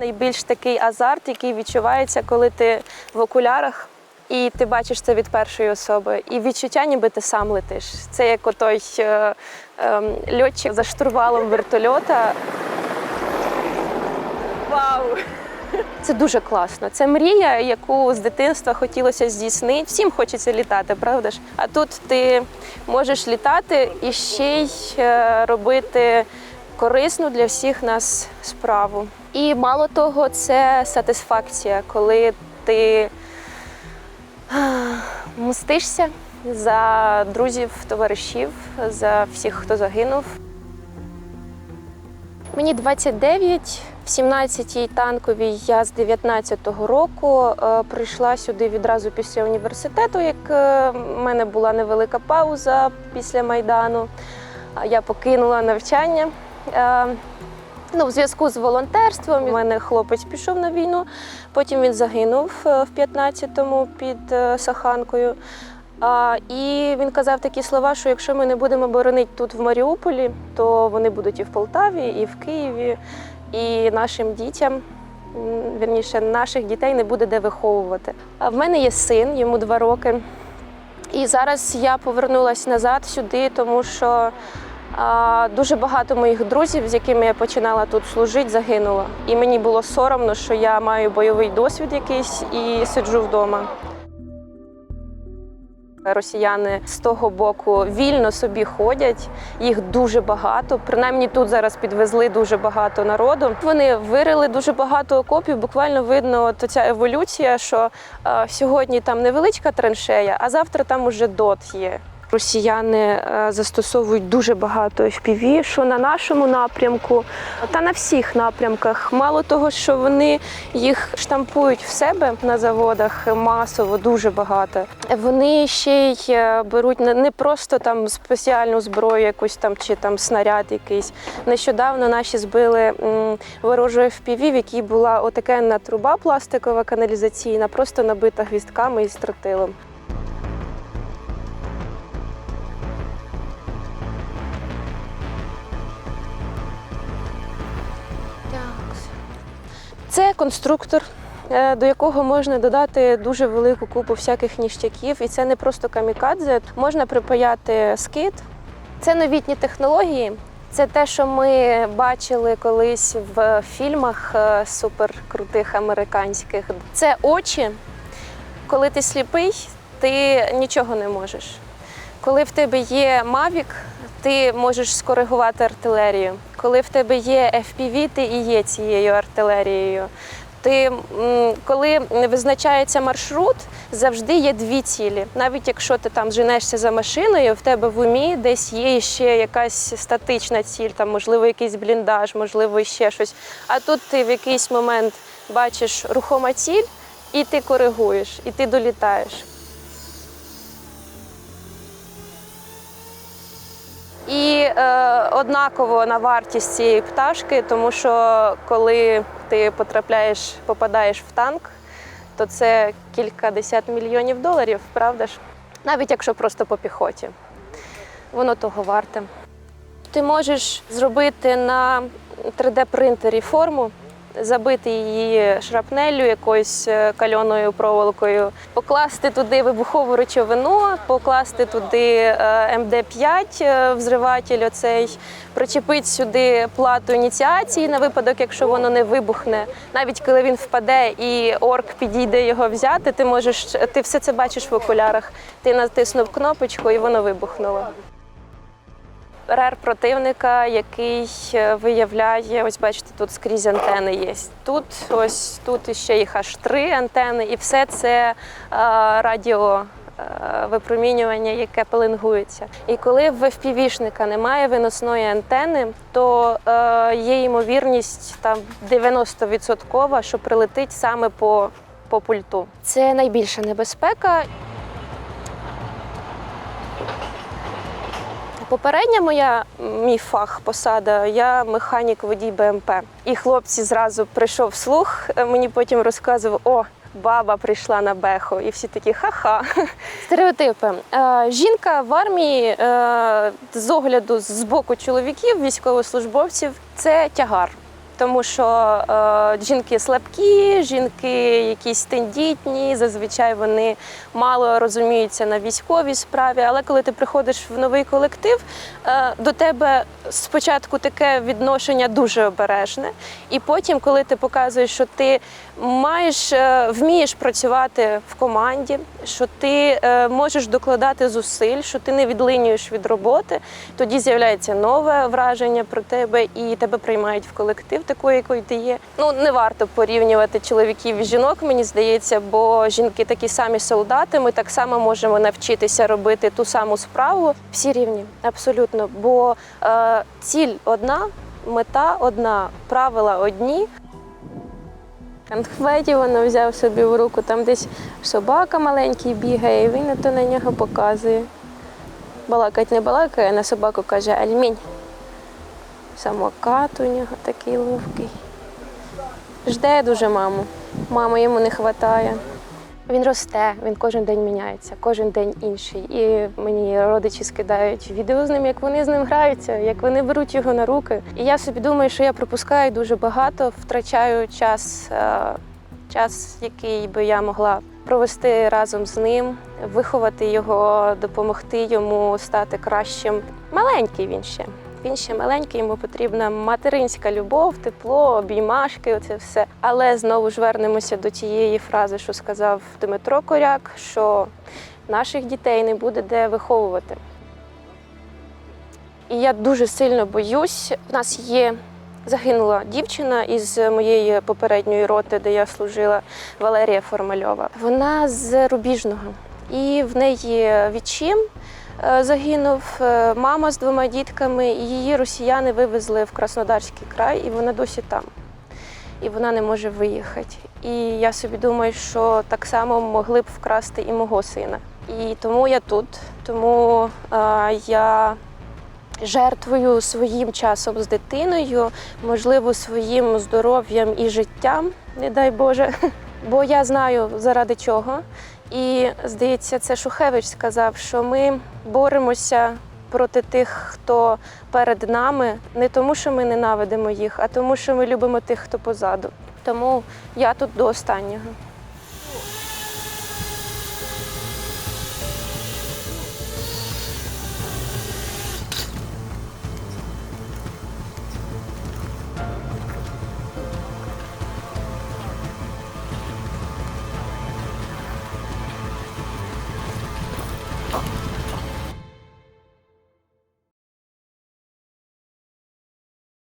Найбільш такий азарт, який відчувається, коли ти в окулярах. І ти бачиш це від першої особи, і відчуття, ніби ти сам летиш. Це як отой е, е, льотчик за штурвалом вертольота. Вау! Це дуже класно. Це мрія, яку з дитинства хотілося здійснити. Всім хочеться літати, правда ж? А тут ти можеш літати і ще й е, робити корисну для всіх нас справу. І мало того, це сатисфакція, коли ти мстишся за друзів, товаришів, за всіх, хто загинув. Мені 29, в 17-й танковій я з 19-го року е, прийшла сюди відразу після університету, як е, в мене була невелика пауза після Майдану. Я покинула навчання. Е, Ну, в зв'язку з волонтерством у мене хлопець пішов на війну, потім він загинув е, в 15-му під е, Саханкою. А, і він казав такі слова, що якщо ми не будемо боронити тут в Маріуполі, то вони будуть і в Полтаві, і в Києві, і нашим дітям, вірніше, наших дітей не буде де виховувати. А в мене є син, йому два роки. І зараз я повернулася назад сюди, тому що дуже багато моїх друзів, з якими я починала тут служити, загинуло. І мені було соромно, що я маю бойовий досвід якийсь і сиджу вдома. Росіяни з того боку вільно собі ходять, їх дуже багато. Принаймні тут зараз підвезли дуже багато народу. Вони вирили дуже багато окопів. Буквально видно от ця еволюція, що е, сьогодні там невеличка траншея, а завтра там уже дот є. Росіяни е, застосовують дуже багато FPV, що на нашому напрямку, та на всіх напрямках. Мало того, що вони їх штампують в себе на заводах масово, дуже багато. Вони ще й е, беруть не просто там спеціальну зброю, якусь там чи там снаряд якийсь. Нещодавно наші збили ворожу FPV, в якій була отакенна труба пластикова каналізаційна, просто набита гвістками і стротилом. Це конструктор, е, до якого можна додати дуже велику купу всяких ніштяків. І це не просто камікадзе. Можна припаяти скид. Це новітні технології. Це те, що ми бачили колись в фільмах е, суперкрутих американських. Це очі. Коли ти сліпий, ти нічого не можеш. Коли в тебе є Mavic, ти можеш скоригувати артилерію. Коли в тебе є FPV, ти і є цією артилерією. Ти, коли визначається маршрут, завжди є дві цілі. Навіть якщо ти там женешся за машиною, в тебе в умі десь є ще якась статична ціль, там, можливо, якийсь бліндаж, можливо, ще щось. А тут ти в якийсь момент бачиш рухома ціль, і ти коригуєш, і ти долітаєш. І е, однаково на вартість цієї пташки, тому що коли ти потрапляєш, попадаєш в танк, то це кількадесят мільйонів доларів, правда ж? Навіть якщо просто по піхоті. Воно того варте. Ти можеш зробити на 3D-принтері форму, забити її шрапнеллю якоюсь е, кальоною проволокою, покласти туди вибухову речовину, покласти туди е, МД-5 е, взриватель оцей, причепити сюди плату ініціації на випадок, якщо воно не вибухне. Навіть коли він впаде і орк підійде його взяти, ти можеш ти все це бачиш в окулярах. Ти натиснув кнопочку і воно вибухнуло рер противника, який е, виявляє, ось бачите, тут скрізь антени є. Тут ось тут ще їх аж три антени, і все це е, радіо. е, Випромінювання, яке пеленгується. І коли в FPV-шника немає виносної антени, то е, є ймовірність там 90%, що прилетить саме по, по пульту. Це найбільша небезпека. Попередня моя мій фах, посада, я механік водій БМП. І хлопці зразу прийшов слух. е, Мені потім розказував, о, баба прийшла на беху. І всі такі ха-ха. Стереотипи. Е, жінка в армії е, з огляду з боку чоловіків, військовослужбовців, це тягар. Тому що е, жінки слабкі, жінки якісь тендітні, зазвичай вони мало розуміються на військовій справі. Але коли ти приходиш в новий колектив, е, до тебе спочатку таке відношення дуже обережне, і потім, коли ти показуєш, що ти маєш е, вмієш працювати в команді, що ти е, можеш докладати зусиль, що ти не відлинюєш від роботи, тоді з'являється нове враження про тебе і тебе приймають в колектив такою, якою ти є. Ну не варто порівнювати чоловіків і жінок, мені здається, бо жінки такі самі солдати. Ми так само можемо навчитися робити ту саму справу. Всі рівні, абсолютно. Бо е, ціль одна, мета одна, правила одні. Конфеті воно взяв собі в руку, там десь собака маленький бігає, і він то на нього показує. Балакать не балакає, а на собаку каже Альмінь. Самокат у нього такий ловкий. Жде дуже маму. Мами йому не вистачає. Він росте, він кожен день міняється, кожен день інший. І мені родичі скидають відео з ним, як вони з ним граються, як вони беруть його на руки. І я собі думаю, що я пропускаю дуже багато, втрачаю час, е, час, який би я могла провести разом з ним, виховати його, допомогти йому стати кращим. Маленький він ще. Він ще маленький, йому потрібна материнська любов, тепло, обіймашки, оце все. Але знову ж вернемося до тієї фрази, що сказав Дмитро Коряк, що наших дітей не буде де виховувати. І я дуже сильно боюсь. У нас є загинула дівчина із моєї попередньої роти, де я служила, Валерія Формальова. Вона з Рубіжного. І в неї відчим загинув, е, мама з двома дітками, її росіяни вивезли в Краснодарський край, і вона досі там. І вона не може виїхати. І я собі думаю, що так само могли б вкрасти і мого сина. І тому я тут, тому е, я жертвую своїм часом з дитиною, можливо, своїм здоров'ям і життям, не дай Боже. Бо я знаю заради чого. І здається, це Шухевич сказав, що ми боремося проти тих, хто перед нами, не тому, що ми ненавидимо їх, а тому, що ми любимо тих, хто позаду. Тому я тут до останнього.